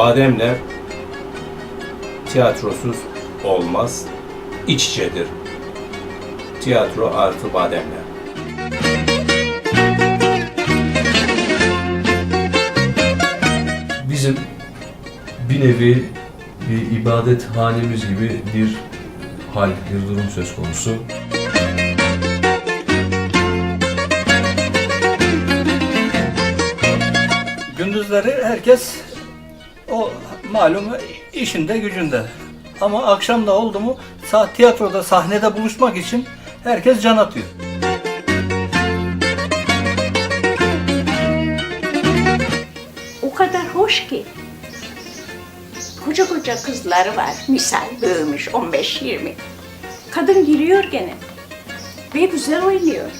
Bademler tiyatrosuz olmaz. İç içedir. Tiyatro artı bademler. Bizim bir nevi bir ibadet hanemiz gibi bir hal, bir durum söz konusu. Gündüzleri herkes o malum işinde gücünde. Ama akşam da oldu mu saat tiyatroda sahnede buluşmak için herkes can atıyor. O kadar hoş ki. Koca koca kızları var. Misal büyümüş 15-20. Kadın giriyor gene. Ve güzel oynuyor.